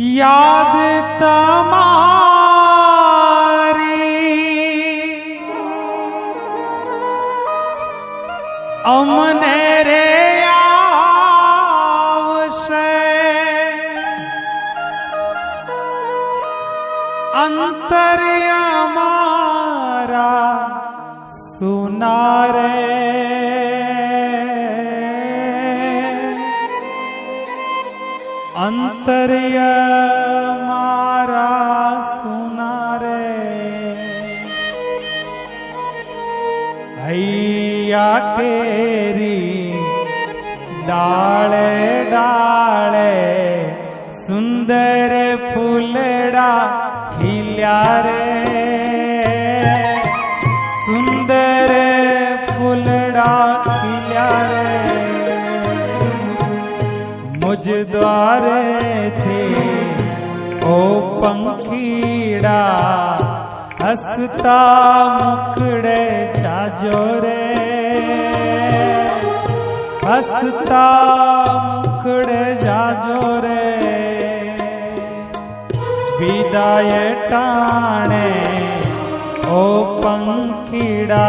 याद तमारी। अमन रे अंतर हमारा सुना रे। मुस्तरिया मारा सुना रे। भैया केरी डाले डाले, सुंदर फूलड़ा खिल्या रे। सुंदर फूलड़ा खिल्या रे। मुझ द्वारे पङ्खीडा रे। अस्तां कुड जाजो रे। विदाय टाणे ओ पङ्खीडा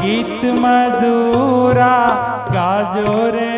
गीत मधुरा गाजो रे।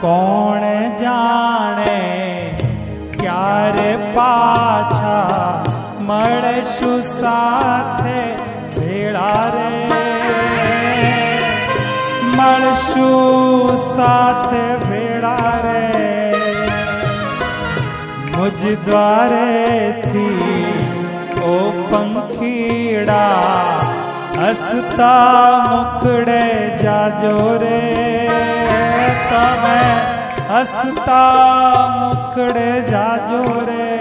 કોણ જાણે ક્યારે પાછા મળશું સાથે ભેળા રે મળશું સાથે ભેળા રે મુજ દ્વારેથી ઓ પંખીડા હસતા મુકડે જાજો રે तो मैं हंसता मुखड़े जा रे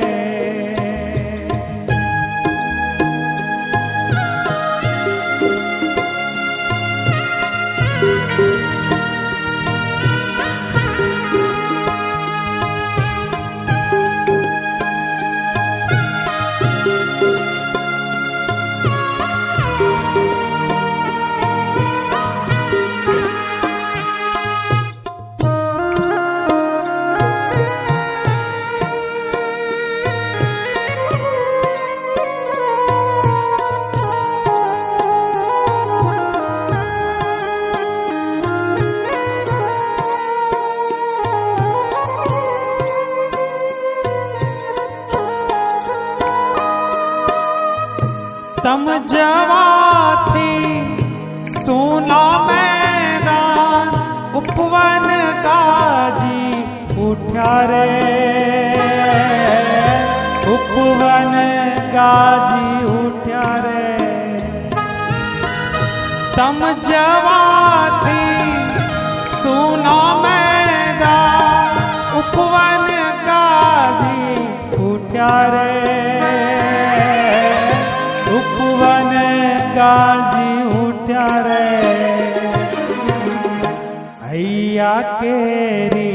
समझवाथी सुना मैदान उपवन काजी उठा रे। उपवन काजी उठा रे। समझवाथी केरी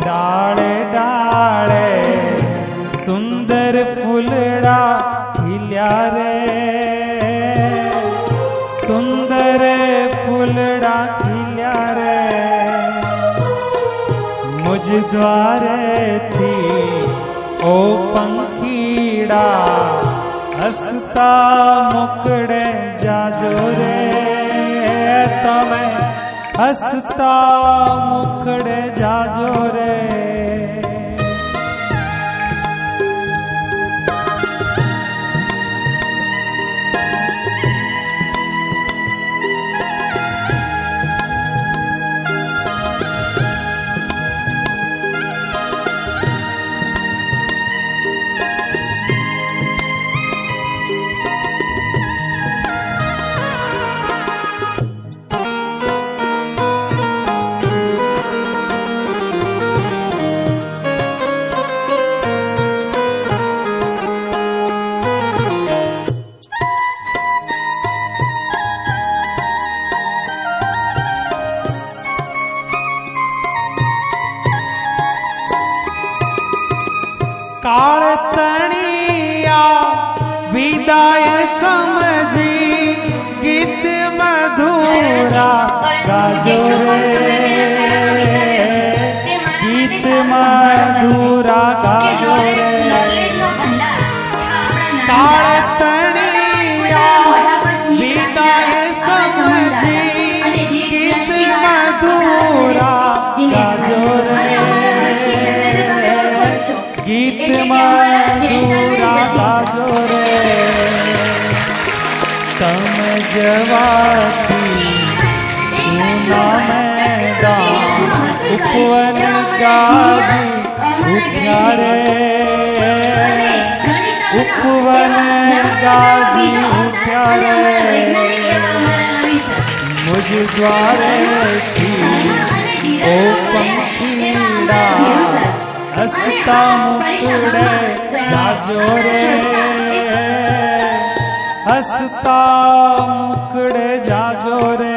डाले डाले सुंदर फुलड़ा खिल्या रे। सुंदर फुलड़ा खिल्या रे। मुझ द्वारे थी ओ पंखीड़ा, हसता मुकड़े हस्ता जाजो विदाय समझी गीत मधुरा गाजो रे गीत मधुरा गाजो रे जवाती, सुना मैदान उपवन गाजी उठ्यारे उपवन गाजी उठ्यारे मुझ द्वारे थी, ओ पंखीड़ा हस्ता मुकुड़े जाजोरे हंसता मुकड़े जाजो रे।